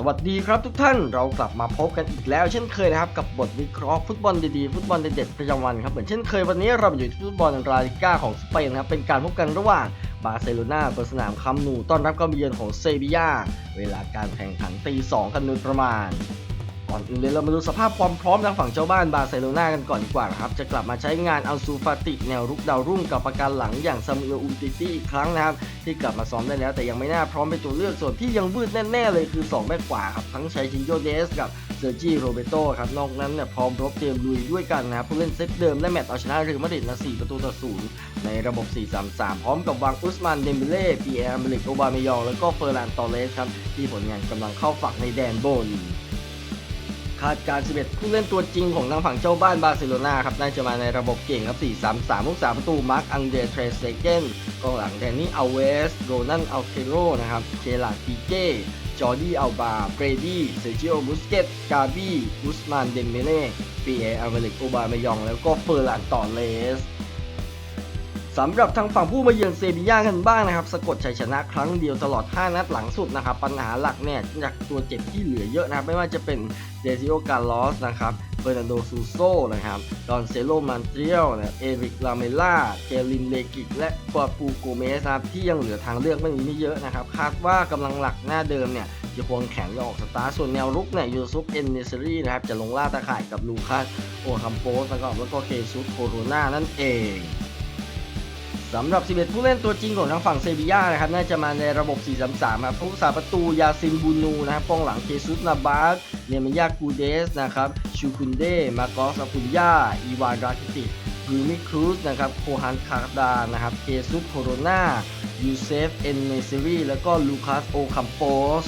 สวัสดีครับทุกท่านเรากลับมาพบกันอีกแล้ว เช่นเคยนะครับกับบทวิเคราะห์ฟุตบอลดีๆฟุตบอลเด็ดๆประจำวันครับเหมือนเช่นเคยวันนี้เราอยู่ที่ฟุตบอลลาลิก้าของสเปนนะครับเป็นการพบกันระหว่างบาร์เซโลนาเปิดสนามคัมนูต้อนรับการมเยือนของเซบียาเวลาการแข่งขันตีสองกันโดยประมาณ ก่อนอื่นเลยเรามาดูสภาพความพร้อมทางฝั่งเจ้าบ้านบาร์เซโลนากันก่อนดีกว่าครับ จะกลับมาใช้งานอัลซูฟาติแนวรุกดาวรุ่งกับประการหลังอย่างซามูเอลอุมติตี้อีกครั้งนะครับ ที่กลับมาซ้อมได้แล้วแต่ยังไม่น่าพร้อมเป็นตัวเลือกส่วนที่ยังวืดแน่ๆเลยคือ 2แบ็กขวาครับ ทั้งชัยชินโยเดสกับเซอร์จีโรเบโตครับนอกนั้นเนี่ยพร้อมรบเตรียมลุยด้วยกันนะครับผู้เล่นเซตเดิมและแมตช์เอาชนะเรอัลมาดริดมา4ประตูต่อศูนย์ในระบบ 4-3-3 พร้อมกับวางอุสมานเดมเบเล่ปีแอร์เมลิกโอบามยอง แล้วก็เฟอร์ลานตอเรสครับที่ผลงานกำลังเข้าฝักในแดนบน คาดการ 11 ผู้เล่นตัวจริงของทางฝั่งเจ้าบ้านบาร์เซโลนาครับน่าจะมาในระบบเก่งครับ 4-3-3ลูกสาประตู มาร์ค อังเดรเทรเซเกนกองหลังแดนนี่อเวส โรนันอัลเคโรนะครับ เคลาติเก้ จอร์ดี้อัลบา เบรดี้ เซจิโอ บุสเกต กาบี้อุสมาน เดมเบเล่ปีเออาเวลิกโอบาเมยอง แล้วก็เฟอร์ลันตอเลส สำหรับทางฝั่งผู้มาเยือนเซบีย่ากันบ้างนะครับ สะกดชัยชนะครั้งเดียวตลอด 5 นัดหลังสุดนะครับ ปัญหาหลักเนี่ยจากตัวเจ็บที่เหลือเยอะนะครับ ไม่ว่าจะเป็นเดซิโอการลอสนะครับเฟอร์นันโดซูโซนะครับดอนเซโลมันเทรียลนะเอริกลาเมล่าเกลินเลกิก และปอปูโกเมสนะครับที่ยังเหลือทางเลือกไม่มีไม่เยอะนะครับ คาดว่ากำลังหลักหน้าเดิมเนี่ยจะควงแข็งจะออกสตาร์ส่วนแนวรุกเนี่ยยูซุปเอนเนซรี่นะครับจะลงล่าตะข่ายกับลูคัสโอคัมโปสกับแล้วก็เคซุสโคโรนานั่นเอง สำหรับ 11 ผู้เล่นตัวจริงของทางฝั่งเซบีย่านะครับน่าจะมาในระบบ 4-3-3 ครับผู้สาประตูยาซินบูนูนะครับกองหลังเคซุสนาบาสเนมยากูเดสนะครับชูคุนเดมาโกสอาคุนยาอีวานราคิติยูมิครูสนะครับโคฮันคาร์ดานะครับเคซุสโคโรนายูเซฟเอนเนซิรีแล้วก็ลูคัสโอคัมโปส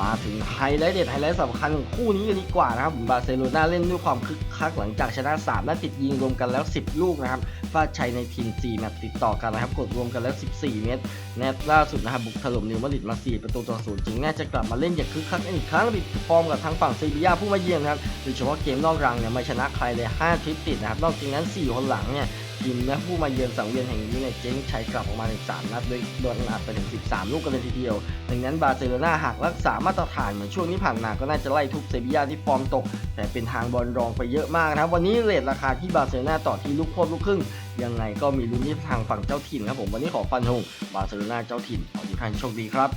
มาถึงไฮไลท์เด็ดไฮไลท์สำคัญของคู่นี้กันดีกว่านะครับบาร์เซโลนาเล่นด้วยความคึกคักหลังจากชนะ3นัดติดยิงรวมกันแล้ว 10 ลูกนะครับฟาดชัยในทีม4แมตช์ติดต่อกันนะครับกดรวมกันแล้ว 14 เมตรแนตล่าสุดนะครับบุกถล่มนิวมาดริดมา 4 ประตูต่อศูนย์จึงน่าจะกลับมาเล่นอย่างคึกคักอีกครั้งติดฟอร์มกับทางฝั่งเซบียาผู้มาเยือนนะครับโดยเฉพาะเกมนอกรังเนี่ยไม่ชนะใครเลย 5 ทริปติดนะครับนอกจากนั้น 4 คนหลังเนี่ย ทีมและผู้มาเยือนสังเวียนแห่งนี้เนี่ยเจ๊งชัยกลับออกมาใน3นัดโดยโดนอัดไปถึง 13 ลูกกันเลยทีเดียวดังนั้นบาร์เซโลนาหากรักษามาตรฐานเหมือนช่วงนี้ผ่านมาก็น่าจะไล่ทุบเซบียาที่ฟอร์มตก แต่เป็นทางบอลรองไปเยอะมากนะครับ วันนี้เรทราคาที่บาร์เซโลนาต่อที่ลูกควบลูกครึ่ง ยังไงก็มีลุ้นที่ทางฝั่งเจ้าถิ่นครับผมวันนี้ขอฟันธงบาร์เซโลนาเจ้าถิ่นขอทุกท่านโชคดีครับ